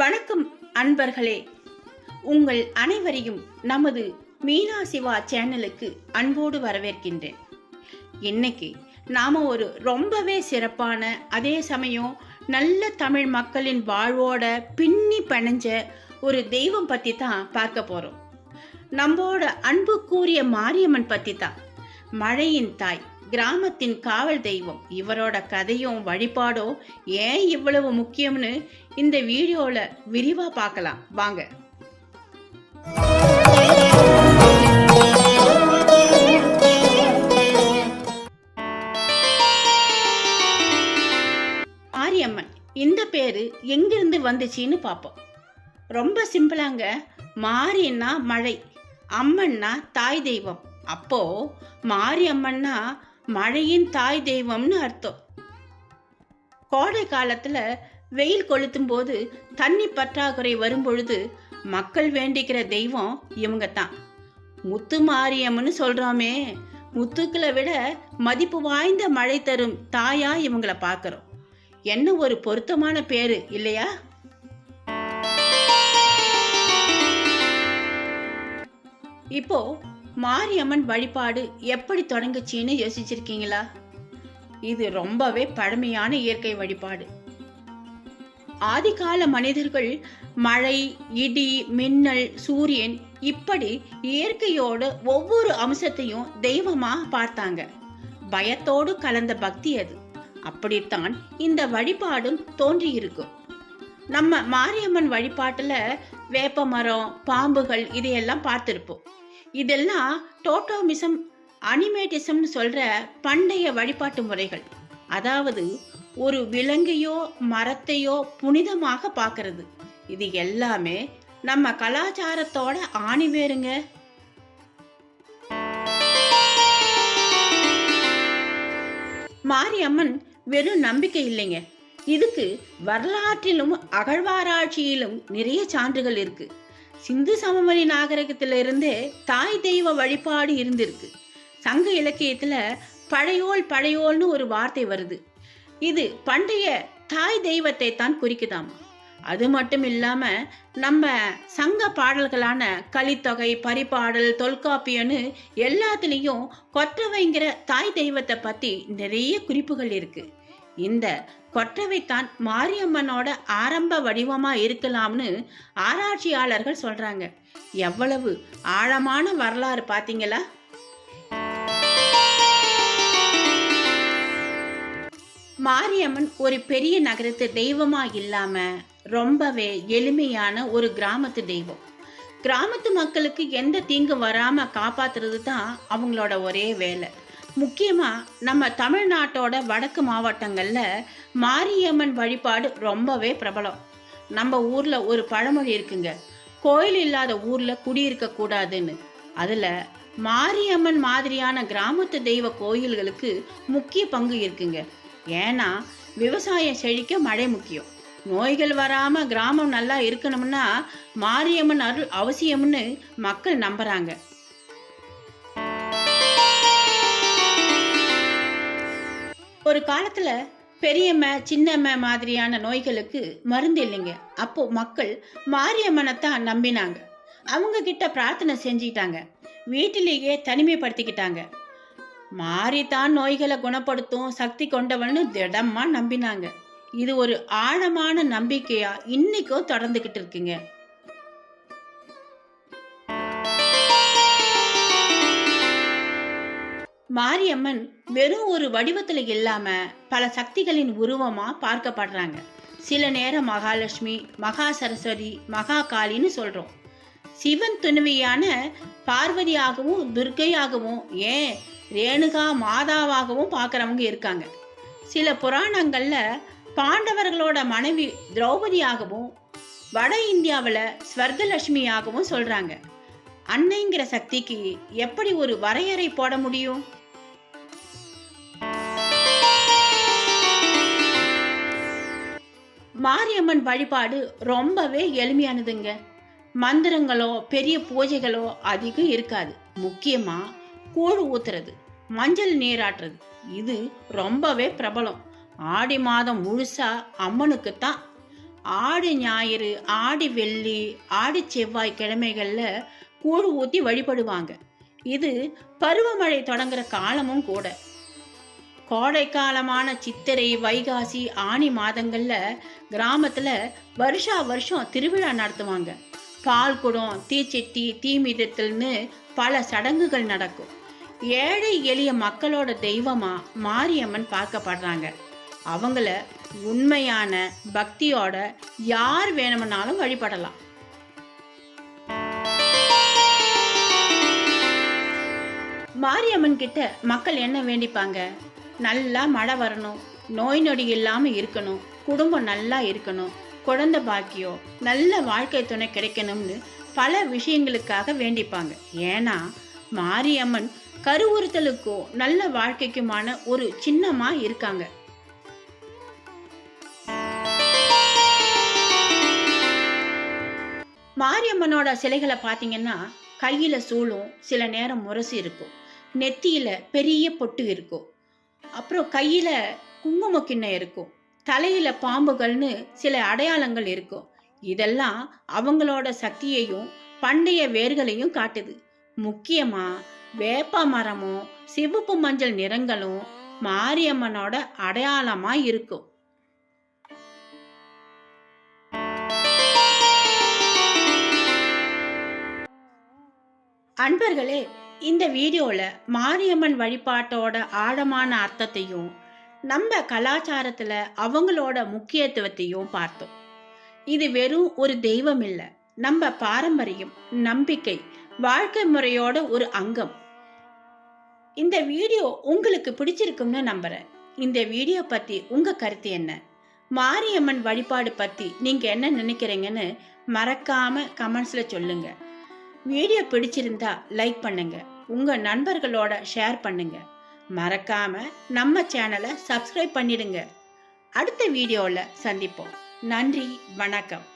வணக்கம் அன்பர்களே. உங்கள் அனைவரையும் நமது மீனா சிவா சேனலுக்கு அன்போடு வரவேற்கின்றேன். இன்னைக்கு நாம ஒரு ரொம்பவே சிறப்பான அதே சமயம் நல்ல தமிழ் மக்களின் வாழ்வோட பின்னி பிணைஞ்ச ஒரு தெய்வம் பத்தி தான் பார்க்க போறோம். நம்மோட அன்பு கூறிய மாரியம்மன் பத்தி தான் மழையின் தாய். கிராமத்தின் காவல் தெய்வம். இவரோட கதையும் வழிபாடும் ஏன் இவ்வளவு முக்கியம்னு இந்த வீடியோல விரிவா பார்க்கலாம். வாங்க. மாரியம்மன் இந்த பேரு எங்கிருந்து வந்துச்சுன்னு பார்ப்போம். ரொம்ப சிம்பிளாங்க மாரியன்னா மழை அம்மன்னா தாய் தெய்வம். அப்போ மாரியம்மன்னா மழையின் தாய் தெய்வம்னு அர்த்தம். கோடை காலத்துல வெயில் கொளுத்தும் போது தண்ணி பற்றாக்குறை வரும்பொழுது மக்கள் வேண்டிக்கிற தெய்வம் இவங்க தான் முத்து மாரியம்னு சொல்றோமே முத்துக்களை விட மதிப்பு வாய்ந்த மழை தரும் தாயா இவங்கள பாக்குறோம் என்ன ஒரு பொருத்தமான பேரு இல்லையா? இப்போ மாரியம்மன் வழிபாடு எப்படி தொடங்குச்சின்னு யோசிச்சிருக்கீங்களா? இது ரொம்பவே பழமையான இயற்கை வழிபாடு. ஆதிகால மனிதர்கள் மழை இடி மின்னல் சூரியன் இப்படி இயற்கையோட ஒவ்வொரு அம்சத்தையும் தெய்வமா பார்த்தாங்க. பயத்தோடு கலந்த பக்தி அது. அப்படித்தான் இந்த வழிபாடும் தோன்றியிருக்கும். நம்ம மாரியம்மன் வழிபாட்டுல வேப்ப மரம் பாம்புகள் இதையெல்லாம் பார்த்திருப்போம். இதெல்லாம் டோட்டோமிசம் அனிமேட்டிசம்னு சொல்கிற பண்டைய வழிபாட்டு முறைகள். அதாவது ஒரு விலங்கையோ மரத்தையோ புனிதமாக பார்க்கறது. இது எல்லாமே நம்ம கலாச்சாரத்தோட ஆணிவேருங்க மாரியம்மன் வெறும் நம்பிக்கை இல்லைங்க. இதுக்கு வரலாற்றிலும் அகழ்வாராய்ச்சியிலும் நிறைய சான்றுகள் இருக்குது சிந்து சமவெளி நாகரிகத்திலிருந்தே தாய் தெய்வ வழிபாடு இருந்திருக்கு. சங்க இலக்கியத்துல பழையோல் பழையோல்னு ஒரு வார்த்தை வருது. இது பண்டைய தாய் தெய்வத்தை தான் குறிக்குதாம்? அது மட்டும் இல்லாம நம்ம சங்க பாடல்களான கலித்தொகை பரிபாடல் தொல்காப்பியன்னு எல்லாத்துலேயும் கொற்றவைங்கிற தாய் தெய்வத்தை பத்தி நிறைய குறிப்புகள் இருக்கு. இந்த கொற்றவைத்தான் மாரியம்மனோட ஆரம்ப வடிவமா இருக்கலாம்னு ஆராய்ச்சியாளர்கள் சொல்றாங்க. எவ்வளவு ஆழமான வரலாறு பாத்தீங்களா? மாரியம்மன் ஒரு பெரிய நகரத்து தெய்வமா இல்லாம ரொம்பவே எளிமையான ஒரு கிராமத்து தெய்வம். கிராமத்து மக்களுக்கு எந்த தீங்கு வராம காப்பாத்துறது தான் அவங்களோட ஒரே வேலை. முக்கியமாக நம்ம தமிழ்நாட்டோட வடக்கு மாவட்டங்களில் மாரியம்மன் வழிபாடு ரொம்பவே பிரபலம். நம்ம ஊரில் ஒரு பழமொழி இருக்குங்க கோயில் இல்லாத ஊரில் குடியிருக்க கூடாதுன்னு. அதில் மாரியம்மன் மாதிரியான கிராமத்து தெய்வ கோயில்களுக்கு முக்கிய பங்கு இருக்குங்க. ஏன்னா விவசாயம் செழிக்க மழை முக்கியம். நோய்கள் வராமல் கிராமம் நல்லா இருக்கணும்னா மாரியம்மன் அருள் அவசியம்னு மக்கள் நம்புகிறாங்க ஒரு காலத்துல பெரியம்ம சின்னம்ம மாதிரியான நோய்களுக்கு மருந்து இல்லைங்க. அப்போ மக்கள் மாரியம்மனைத்தான் நம்பினாங்க. அவங்க கிட்ட பிரார்த்தனை செஞ்சிட்டாங்க. வீட்டிலேயே தனிமைப்படுத்திக்கிட்டாங்க. மாறித்தான் நோய்களை குணப்படுத்தும் சக்தி கொண்டவன்னு திடமா நம்பினாங்க. இது ஒரு ஆழமான நம்பிக்கையா இன்னைக்கும் தொடர்ந்துகிட்டு இருக்குங்க. மாரியம்மன் வெறும் ஒரு வடிவத்துல இல்லாம பல சக்திகளின் உருவமா பார்க்கப்படுறாங்க. சில நேரம் மகாலட்சுமி மகா சரஸ்வதி மகா காளின்னு சொல்றோம். சிவன் துணைவியான பார்வதியாகவும் துர்க்கையாகவும் ஏன் ரேணுகா மாதாவாகவும் பார்க்குறவங்க இருக்காங்க. சில புராணங்களில் பாண்டவர்களோட மனைவி திரௌபதியாகவும் வட இந்தியாவில் ஸ்வர்கலட்சுமியாகவும் சொல்கிறாங்க அன்னைங்கிற சக்திக்கு எப்படி ஒரு வரையறை போட முடியும்? மாரியம்மன் வழிபாடு ரொம்பவே எளிமையானதுங்க. மந்திரங்களோ பெரிய பூஜைகளோ அதிகம் இருக்காது. முக்கியமா கூழ் ஊத்துறது மஞ்சள் நீராட்டுறது. இது ரொம்பவே பிரபலம். ஆடி மாதம் முழுசா அம்மனுக்கு தான் ஆடி ஞாயிறு ஆடி வெள்ளி ஆடி செவ்வாய் கிழமைகளில் கூழ் ஊற்றி வழிபடுவாங்க. இது பருவமழை தொடங்குற காலமும் கூட. கோடை காலமான சித்திரை வைகாசி ஆனி மாதங்களில் கிராமத்தில் வருஷா வருஷம் திருவிழா நடத்துவாங்க. பால் குடம் தீச்சட்டி தீமிதத்தல்னு பல சடங்குகள் நடக்கும். ஏழை எளிய மக்களோட தெய்வமா மாரியம்மன் பார்க்கப்படுறாங்க. அவங்கள உண்மையான பக்தியோட யார் வேணும்னாலும் வழிபடலாம். மாரியம்மன் கிட்ட மக்கள் என்ன வேண்டிப்பாங்க? நல்லா மழை வரணும். நோய் நொடி இல்லாமல் இருக்கணும். குடும்பம் நல்லா இருக்கணும். குழந்தை பாக்கியம் நல்ல வாழ்க்கை துணை கிடைக்கணும்னு பல விஷயங்களுக்காக வேண்டிப்பாங்க. ஏன்னா மாரியம்மன் கருவுறுத்தலுக்கும் நல்ல வாழ்க்கைக்குமான ஒரு சின்னமாக இருக்காங்க. மாரியம்மனோட சிலைகளை பார்த்தீங்கன்னா கையில் சூளும் சில நேரம் முரசு இருக்கும். நெத்தியில் பெரிய பொட்டு இருக்கும். அப்புறம் கையில குங்கும கிண்ணம் இருக்கும். தலையில பாம்புகள்னு சில அடையாளங்கள் இருக்கும். இதெல்லாம் அவங்களோட சக்தியையும் பண்டைய வேர்களையும் காட்டுது. முக்கியமா வேப்ப மரமும் சிவப்பு மஞ்சள் நிறங்களும் மாரியம்மனோட அடையாளமா இருக்கும். அன்பர்களே இந்த வீடியோவில் மாரியம்மன் வழிபாட்டோட ஆழமான அர்த்தத்தையும் நம்ம கலாச்சாரத்தில் அவங்களோட முக்கியத்துவத்தையும் பார்த்தோம். இது வெறும் ஒரு தெய்வம் இல்லை நம்ம பாரம்பரியம் நம்பிக்கை வாழ்க்கை முறையோட ஒரு அங்கம். இந்த வீடியோ உங்களுக்கு பிடிச்சிருக்கும்னு நம்புறேன். இந்த வீடியோ பற்றி உங்கள் கருத்து என்ன? மாரியம்மன் வழிபாடு பற்றி நீங்கள் என்ன நினைக்கிறீங்கன்னு மறக்காமல் கமெண்ட்ஸில் சொல்லுங்கள் வீடியோ பிடிச்சிருந்தா லைக் பண்ணுங்க. உங்க நண்பர்களோட ஷேர் பண்ணுங்க. மறக்காம நம்ம சேனலை சப்ஸ்கிரைப் பண்ணிடுங்க. அடுத்த வீடியோவில் சந்திப்போம். நன்றி வணக்கம்.